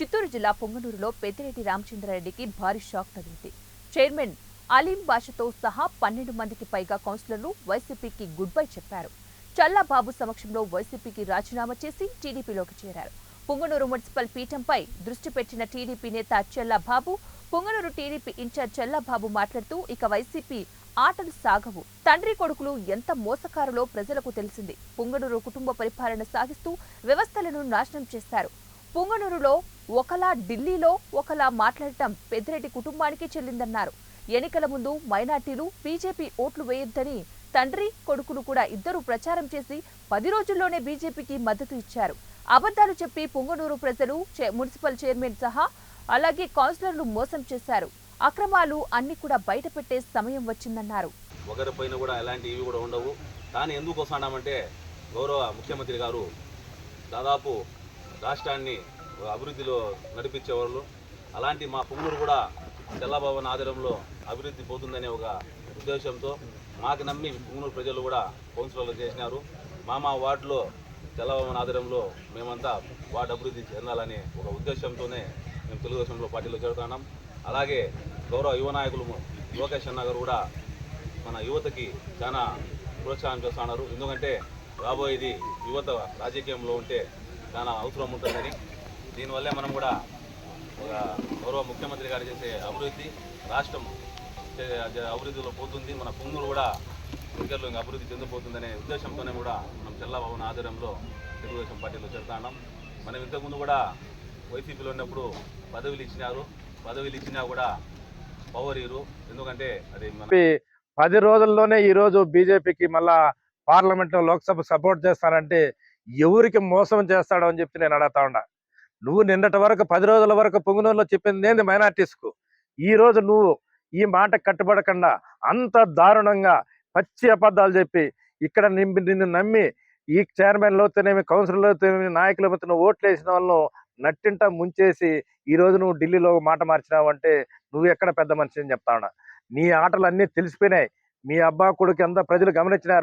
చిత్తూరు జిల్లా పొంగనూరులో పెద్దిరెడ్డి రామచంద్రారెడ్డికి భారీ షాక్ తగిలింది. చైర్మన్ అలీం బాషతో సహా పన్నెండు మందికి పైగా కౌన్సిలర్లు వైసీపీకి గుడ్ బై చెప్పారు. చల్లాబాబు సమక్షంలో వైసీపీకి రాజీనామా చేసి టీడీపీలోకి చేరారు. పొంగనూరు మున్సిపల్ పీఠంపై దృష్టి పెట్టిన టీడీపీ నేత Chellababu Punganur TDP in charge Chellababu మాట్లాడుతూ ఇక వైసీపీ ఆటలు సాగవు. తండ్రి కొడుకులు ఎంత మోసకారులో ప్రజలకు తెలిసింది. పొంగనూరు కుటుంబ పరిపాలన సాగిస్తూ వ్యవస్థలను నాశనం చేశారు పొంగనూరులో ఒకలా ఢిల్లీలో ఒకలా మాట్లాడటం పెద్దిరెడ్డి కుటుంబానికి చెల్లిందన్నారు. ఎన్నికల ముందు మైనార్టీలు బీజేపీ ఓట్లు వేయొద్దని తండ్రి కొడుకులు కూడా ఇద్దరు ప్రచారం చేసి పది రోజుల్లోనే బీజేపీకి మద్దతు ఇచ్చారు. అబద్ధాలు చెప్పి పుంగనూరు ప్రజలు మున్సిపల్ చైర్మన్ సహా అలాగే కౌన్సిలర్లు మోసం చేశారు. అక్రమాలు అన్ని కూడా బయటపెట్టే సమయం వచ్చిందన్నారు. ఒకరిపైన కూడా ఎలాంటి ఇవి కూడా ఉండవు. కానీ ఎందుకు వస్తున్నామంటే గౌరవ ముఖ్యమంత్రి గారు దాదాపు రాష్ట్రాన్ని అభివృద్ధిలో నడిపించేవాళ్ళు. అలాంటి మా పొంగూరు కూడా తెల్లభవన్ ఆధ్వర్యంలో అభివృద్ధి పోతుందనే ఒక ఉద్దేశంతో మాకు నమ్మి పొంగూరు ప్రజలు కూడా కౌన్సిలర్లు చేసినారు. మా మా వార్డులో తెల్లభవన్ ఆధ్వర్యంలో మేమంతా వార్డు అభివృద్ధి చెందాలనే ఒక ఉద్దేశంతోనే మేము తెలుగుదేశంలో పార్టీలో చేరుతున్నాం. అలాగే గౌరవ యువ నాయకులు లోకేష్ అన్న గారు కూడా మన యువతకి చాలా ప్రోత్సాహం చేస్తున్నారు ఎందుకంటే రాబోయేది యువత రాజకీయంలో ఉంటే చాలా అవసరం ఉంటుందని దీనివల్లే మనం కూడా ఒక గౌరవ ముఖ్యమంత్రి గారు చేసే అభివృద్ధి రాష్ట్రం అభివృద్ధిలో పోతుంది. మన పొంగులు కూడా దగ్గరలో ఇంకా అభివృద్ధి చెందిపోతుందనే ఉద్దేశంతోనే కూడా మనం చెల్లభవన్ ఆధ్వర్యంలో తెలుగుదేశం పార్టీలో చేరుతున్నాం మనం ఇంతకుముందు కూడా వైసీపీలో ఉన్నప్పుడు పదవులు ఇచ్చినారు. పదవులు ఇచ్చినా కూడా పవర్ ఇరు ఎందుకంటే అది పది రోజుల్లోనే ఈ రోజు బీజేపీకి మళ్ళా పార్లమెంట్లో లోక్సభ సపోర్ట్ చేస్తానంటే ఎవరికి మోసం చేస్తాడో అని చెప్పి నేను అడగతా ఉన్నా. నువ్వు నిన్నటి వరకు పది రోజుల వరకు పొంగునూరులో చెప్పింది ఏంది మైనార్టీస్కు? ఈ రోజు నువ్వు ఈ మాట కట్టుబడకుండా అంత దారుణంగా పచ్చి అబద్ధాలు చెప్పి ఇక్కడ నింపి నిన్ను నమ్మి ఈ చైర్మన్లు అవుతేనేమి కౌన్సిలర్లు అవుతేనేమి నాయకులు అవుతున్న ఓట్లు వేసిన వాళ్ళను నట్టింట ముంచేసి ఈ రోజు నువ్వు ఢిల్లీలో మాట మార్చినావు అంటే నువ్వు ఎక్కడ పెద్ద మనిషి అని చెప్తా నీ ఆటలు అన్నీ తెలిసిపోయినాయి. మీ అబ్బా కొడుకు ఎంత ప్రజలు గమనించినారు?